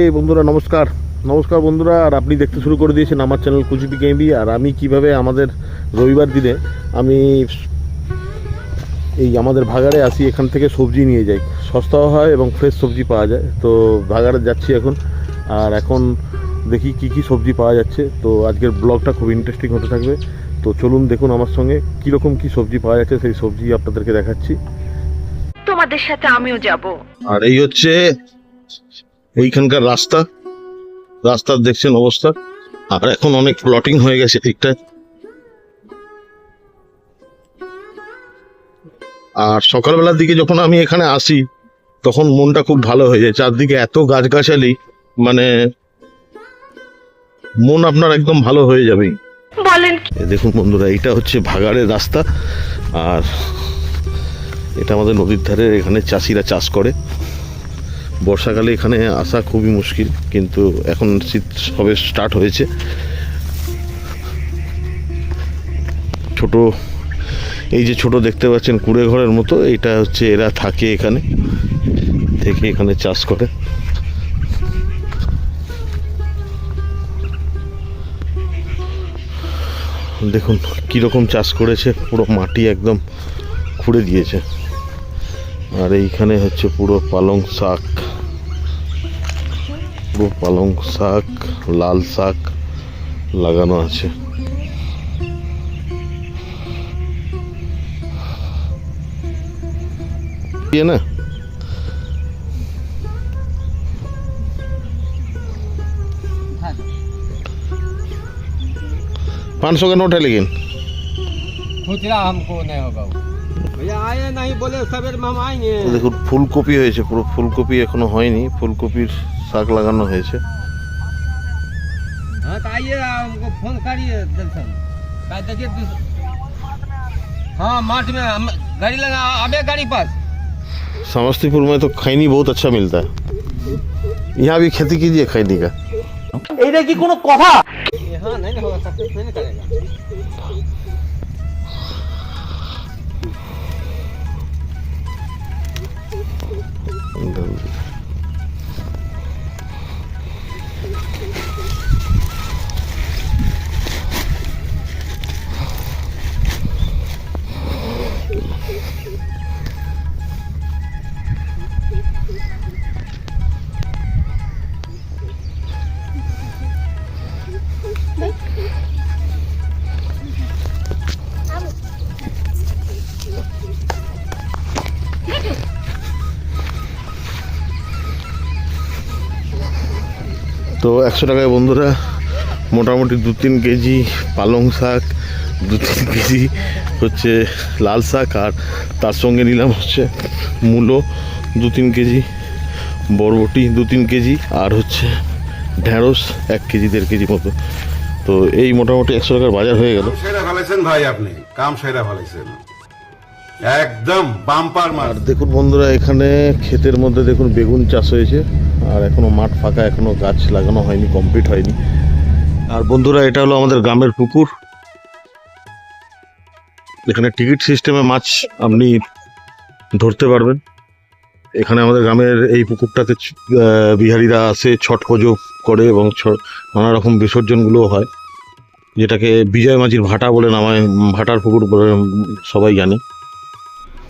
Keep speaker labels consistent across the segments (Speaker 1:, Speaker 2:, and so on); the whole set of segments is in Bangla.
Speaker 1: এই বন্ধুরা নমস্কার। নমস্কার বন্ধুরা আর আপনি দেখতে শুরু করে দিয়েছেন আমার চ্যানেল কুচিটি গেমবি আর আমি কীভাবে আমাদের রবিবার দিনে আমি এই আমাদের ভাগাড়ে আসি এখান থেকে সবজি নিয়ে যাই। সস্তাও হয় এবং ফ্রেশ সবজি পাওয়া যায়। তো ভাগাড়ে যাচ্ছি এখন আর এখন দেখি কি কি সবজি পাওয়া যাচ্ছে। তো আজকের ব্লগটা খুব ইন্টারেস্টিং হতে থাকবে। তো চলুন দেখুন আমার সঙ্গে কীরকম কি সবজি পাওয়া যাচ্ছে সেই সবজি আপনাদেরকে দেখাচ্ছি।
Speaker 2: তোমাদের সাথে আমিও যাব।
Speaker 1: আর এই হচ্ছে ওইখানকার রাস্তা রাস্তার দেখছেন অবস্থা। আর এখন অনেক প্লটিং হয়ে গেছে ঠিকঠাক। আর সকালবেলার দিকে যখন আমি এখানে আসি তখন মনটা খুব ভালো হয়ে যায়। চারদিকে এত গাছগাছালি মানে মন আপনার একদম ভালো হয়ে যাবে।
Speaker 2: বলেন
Speaker 1: দেখুন বন্ধুরা এটা হচ্ছে ভাগাড়ের রাস্তা। আর এটা আমাদের নদীর ধারে এখানে চাষিরা চাষ করে। বর্ষাকালে এখানে আসা খুবই মুশকিল, কিন্তু এখন শীত সবে স্টার্ট হয়েছে। ছোট, এই যে ছোট দেখতে পাচ্ছেন কুড়ে ঘরের মতো, এটা হচ্ছে এরা থাকে এখানে, থেকে এখানে চাষ করে। দেখুন, কীরকম চাষ করেছে, পুরো মাটি একদম খুঁড়ে দিয়েছে। আর এইখানে হচ্ছে পুরো পালং শাক পুরো পালং শাক লাল শাক লাগানো আছে ये ना पाँच सौ का नोट है लेकिन
Speaker 3: सोच रहा हमको नहीं होगा वो
Speaker 1: দেখুন ফুলকপি হয়েছে পুরো ফুলকপি এখনো হয়নি ফুলকপির শাক লাগানো হয়েছে
Speaker 3: हाँ तो आइए हमको फोन करिए दर्शन का देखिए दूस- हाँ मार्च में हम गाड़ी लगा अबे गाड़ी पास
Speaker 1: समस्तीपुर में तो खैनी बहुत अच्छा मिलता है यहाँ भी खेती कीजिए खैनी का
Speaker 3: यहाँ नहीं ना होगा
Speaker 1: তো একশো টাকায় বন্ধুরা, মোটামুটি দু তিন কেজি পালং শাক, দু তিন কেজি হচ্ছে লাল শাক আর তার সঙ্গে নিলাম হচ্ছে মূলো, দু তিন কেজি বরবটি, দু তিন কেজি আর হচ্ছে ঢ্যাঁড়স এক কেজি, দেড় কেজি মতো। তো এই মোটামুটি একশো টাকার বাজার হয়ে গেল।
Speaker 4: সেরা ভাই আপনি, কাম সেরা ফেলেছেন একদম বাম্পার মার
Speaker 1: দেখুন বন্ধুরা, এখানে ক্ষেতের মধ্যে দেখুন বেগুন চাষ হয়েছে, আর এখনও মাঠ ফাঁকা, এখনও গাছ লাগানো হয়নি কমপ্লিট হয়নি। আর বন্ধুরা, এটা হলো আমাদের গ্রামের পুকুর। এখানে টিকিট সিস্টেমে মাছ আপনি ধরতে পারবেন। এখানে আমাদের গ্রামের এই পুকুরটাতে বিহারিরা আসে ছট পুজো করে এবং নানা রকম বিসর্জনগুলোও হয়, যেটাকে বিজয় মাঝির ভাটা বলে নামায়, ভাটার পুকুর বলে সবাই জানে।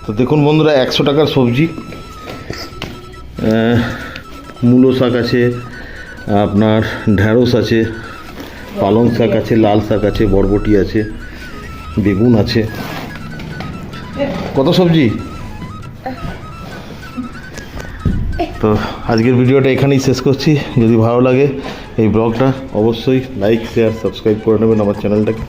Speaker 1: তো দেখুন বন্ধুরা, একশো টাকার সবজি। মূলো শাক আছে, আপনার ঢ্যাঁড়স আছে, পালং শাক আছে, লাল শাক আছে, বরবটি আছে, বেগুন আছে। কত সবজি? তো আজকের ভিডিওটা এখানেই শেষ করছি। যদি ভালো লাগে এই ব্লগটা, অবশ্যই লাইক শেয়ার সাবস্ক্রাইব করে নেবেন আমার চ্যানেলটাকে।